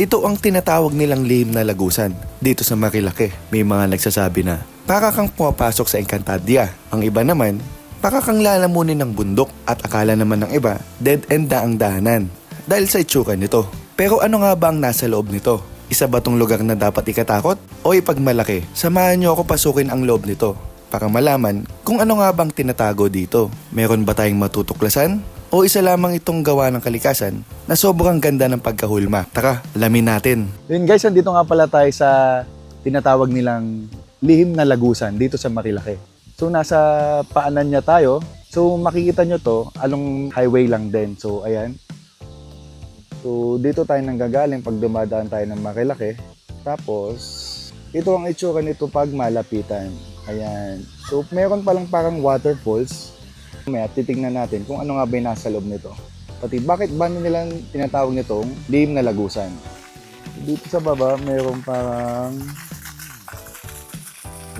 Ito ang tinatawag nilang lihim na lagusan dito sa Marilake. May mga nagsasabi na, para kang pumapasok sa Encantadia. Ang iba naman, para kang lalamunin ng bundok at akala naman ng iba, dead end na ang dahanan. Dahil sa itsura nito. Pero ano nga ba ang nasa loob nito? Isa ba tong lugar na dapat ikatakot o ipagmalaki? Samahan niyo ako pasukin ang loob nito para malaman kung ano nga bang tinatago dito. Meron ba tayong matutuklasan? O isa lamang itong gawa ng kalikasan na sobrang ganda ng pagkahulma? Tara, alamin natin. Yun guys, andito nga pala tayo sa tinatawag nilang lihim na lagusan dito sa Marilake. So nasa paanan niya tayo. So makikita nyo to, along highway lang din. So ayan. So dito tayo nanggagaling pag dumadaan tayo ng Marilake. Tapos, ito ang itsura nito pag malapitan. Ayan. So meron palang parang waterfalls. May titingnan natin kung ano nga ba yung nasa loob nito. Pati bakit ba nila tinatawag nitong lihim na lagusan? Dito sa baba, mayroong parang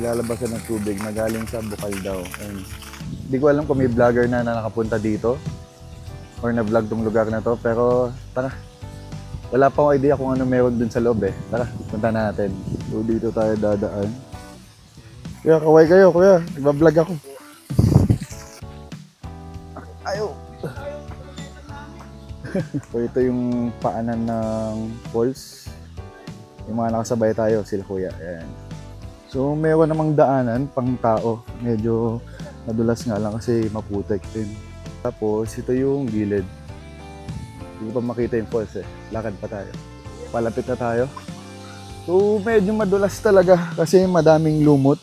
lalabasan ng tubig na galing sa bukal daw. And, di ko alam kung may vlogger na, na nakapunta dito or na-vlog tong lugar na to. Pero tara, wala pa akong idea kung ano meron dun sa loob eh. Tara, punta natin. So dito tayo dadaan. Kuya, kaway kayo, kuya. Nagbablog ako. So ito yung paanan ng falls. Yung mga nakasabay tayo, sila kuya. Ayan. So, meron namang daanan pang tao. Medyo madulas nga lang kasi maputek din. Tapos, ito yung gilid. Hindi pa makita yung falls eh. Lakad pa tayo. Palapit na tayo. So, medyo madulas talaga kasi madaming lumot.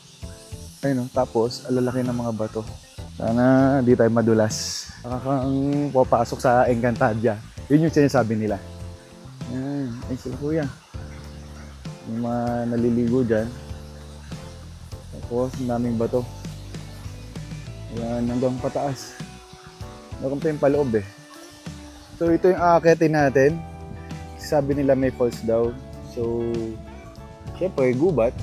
Ayun, oh. tapos, alalaki ng mga bato. Sana di tayo madulas. Nakakang papasok sa Encantadia. Yun yung sinasabi nila. Yan. Ay, sila kuya. Yung mga naliligo dyan. Tapos, ang daming bato. Ayan, hanggang pataas. Meron pa yung paloob eh. So, ito yung aakitin natin. Sabi nila may falls daw. So, syempre, gubat.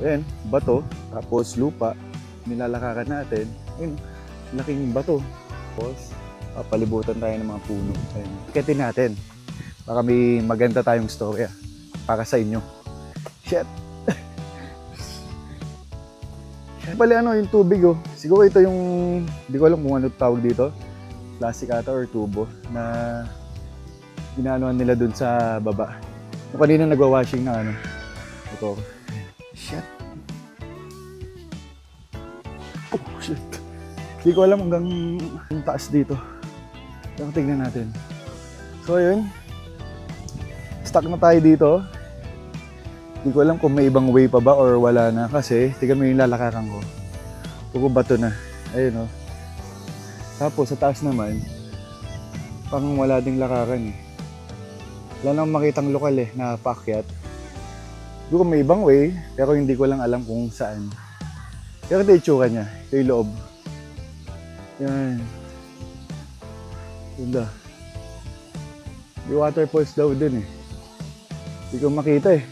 Ayan, bato. Tapos, lupa. Nilalakaran natin. Ayun, laking bato. Tapos, papalibutan tayo ng mga puno. Ayan. Akitin natin. Baka may maganda tayong storya para sa inyo. Shit! Bali ano, yung tubig oh. Siguro ito yung, hindi ko alam kung ano tawag dito. Plastic ata or tubo na ginanoan nila dun sa baba. Yung kanina nagwa-washing na ano. Ito. Shit. Oh, shit. Hindi ko alam hanggang taas dito. Pero tingnan natin. So, ayun. Stuck na tayo dito. Hindi ko alam kung may ibang way pa ba or wala na kasi tingnan mo yung lalakaran ko. Puro bato na. Ayun oh. Tapos sa taas naman, pang wala ding lakaran eh. Wala nang makitang lokal eh na paakyat. Siguro may ibang way, pero hindi ko lang alam kung saan. Pero ito yung itsura niya. Ito yung loob. Yan. Ganda. Yung waterfalls daw din eh. Hindi ko makita eh.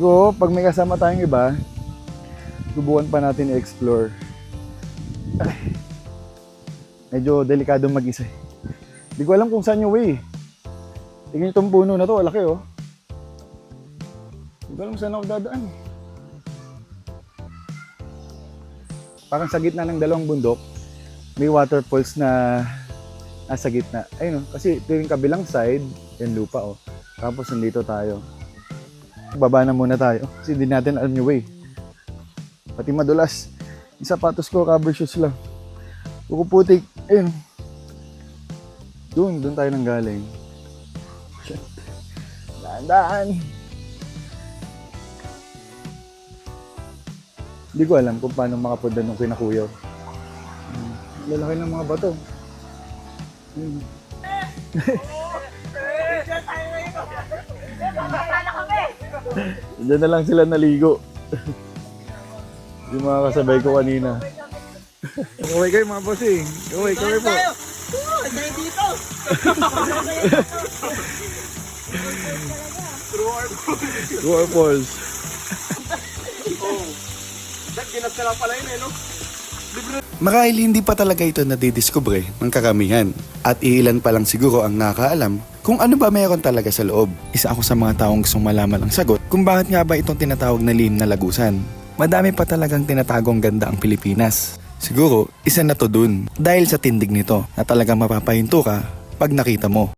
So, pag may kasama tayong iba, subukan pa natin i-explore. Ay, medyo delikado mag-isa. eh. Hindi ko alam kung saan yung way. Tingnan itong puno na to, laki oh. Hindi ko alam saan ako dadaan. Parang sa gitna ng dalawang bundok, may waterfalls na nasa gitna. Ayun oh, kasi ito yung kabilang side, yung lupa oh. Tapos nandito tayo. Baba na muna tayo kasi hindi natin alam yung way. Pati madulas. Yung sapatos ko, cover shoes lang. Buko putik. Ayun. Doon, doon tayo nang galing. Shit. Daan-daan. Hindi ko alam kung paano makapunta nung kinakuyaw. Hmm. Lalaki ng mga bato. Hmm. Diyan na lang sila naligo. Yung mga kasabay ko kanina. Kaway kayo mga bossing. Kaway, kaway po. dito! True or false? Dad, ginap ka lang pala yun hindi pa talaga ito nadidiskubre ng karamihan at iilan pa lang siguro ang nakakaalam kung ano ba meron talaga sa loob. Isa ako sa mga taong gustong malaman ang sagot kung bakit nga ba itong tinatawag na lihim na lagusan. Madami pa talagang tinatagong ganda ang Pilipinas. Siguro, isa na to dun dahil sa tindig nito na talagang mapapahinto ka pag nakita mo.